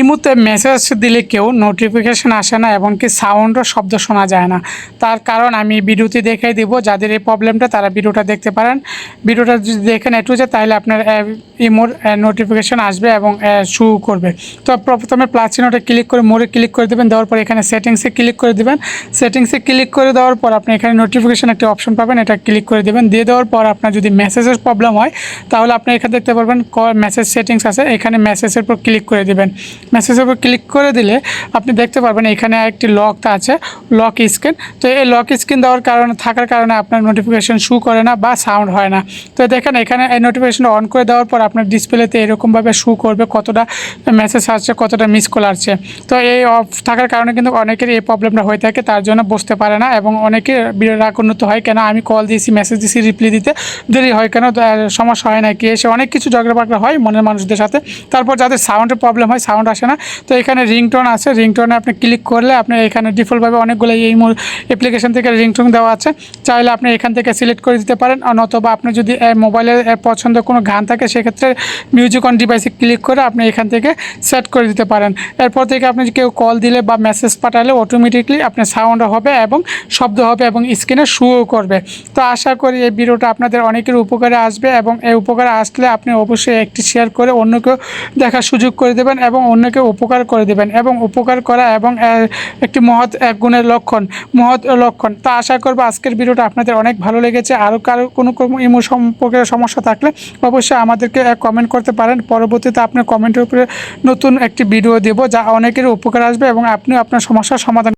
ইমুতে মেসেজ দিলে কেউ নোটিফিকেশন আসে না এবং কি সাউন্ডও শব্দ শোনা যায় না। তার কারণ আমি ভিডিওতে দেখাই দিব। যাদের এই প্রবলেমটা তারা ভিডিওটা দেখতে পারেন। ভিডিওটা যদি দেখেন একটু যে তাহলে আপনার ইমোর নোটিফিকেশন আসবে এবং শু করবে। তো প্রথমে প্লাস ক্লিক করে মোড়ে ক্লিক করে দেবেন। দেওয়ার পর এখানে সেটিংসে ক্লিক করে দেবেন। সেটিংসে ক্লিক করে দেওয়ার পর আপনি এখানে নোটিফিকেশান একটা অপশন পাবেন। এটা ক্লিক করে দেবেন। দিয়ে দেওয়ার পর আপনার যদি মেসেজের প্রবলেম হয়, তাহলে আপনি এখানে দেখতে পারবেন মেসেজ সেটিংস আছে। এখানে মেসেজের উপর ক্লিক করে দেবেন। মেসেজের উপর ক্লিক করে দিলে আপনি দেখতে পারবেন এখানে একটি লকটা আছে লক স্ক্রিন তো এই লক স্ক্রিন দেওয়ার কারণে, থাকার কারণে আপনার নোটিফিকেশান শু করে না বা সাউন্ড হয় না। তো দেখেন এখানে এই নোটিফিকেশনটা অন করে দেওয়ার পর আপনার ডিসপ্লেতে এরকমভাবে শু করবে কতটা মেসেজ আসছে, কতটা মিস কল আসছে। তো এই অফ থাকার কারণে কিন্তু অনেকের এই প্রবলেমটা হয়ে থাকে, তার জন্য বসতে পারে না এবং অনেকে উন্নত হয়, কেন আমি কল দিয়েছি মেসেজ দিয়েছি রিপ্লাই দিতে দেরি হয় কেন? সমস্যা হয় না কি? এসে অনেক কিছু ঝগড়া পাকড়া হয় মনের মানুষদের সাথে। তারপর যাদের সাউন্ডের প্রবলেম হয় সাউন্ড আসে না। তো এখানে রিংটোন আছে। রিংটোনে আপনি ক্লিক করলে আপনি এখানে ডিফল্টভাবে অনেকগুলো এই অ্যাপ্লিকেশন থেকে রিংটোন দেওয়া আছে। চাইলে আপনি এখান থেকে সিলেক্ট করে দিতে পারেন। নতুবা আপনি যদি মোবাইলে পছন্দ কোনো গান থাকে, সেক্ষেত্রে মিউজিক অন ডিভাইসে ক্লিক করে আপনি এখান থেকে সেট করে দিতে পারেন। এরপর থেকে আপনি কেউ কল দিলে বা মেসেজ পাঠালে অটোমেটিকলি আপনার সাউন্ড হবে এবং শব্দ হবে এবং স্ক্রিনে শুও করবে। তো আশা করি এই ভিডিওটা আপনাদের অনেকের উপকারে আসবে এবং এই উপকারে আসলে আপনি অবশ্যই একটি শেয়ার করে অন্য কেউ দেখার সুযোগ করে দেবেন এবং অন্যকে উপকার করে দেবেন এবং উপকার করা এবং একটি মহৎ এক গুণের লক্ষণ, মহৎ লক্ষণ। তা আশা করব আজকের ভিডিওটা আপনাদের অনেক ভালো লেগেছে। আরও কারও কোনো ইমো সম্পর্কে সমস্যা থাকলে অবশ্যই আমাদেরকে কমেন্ট করতে পারেন। পরবর্তীতে আপনার কমেন্টের উপরে নতুন একটি ভিডিও দেব, যা অনেকের উপকার আসবে এবং আপনিও আপনার সমস্যার সমাধান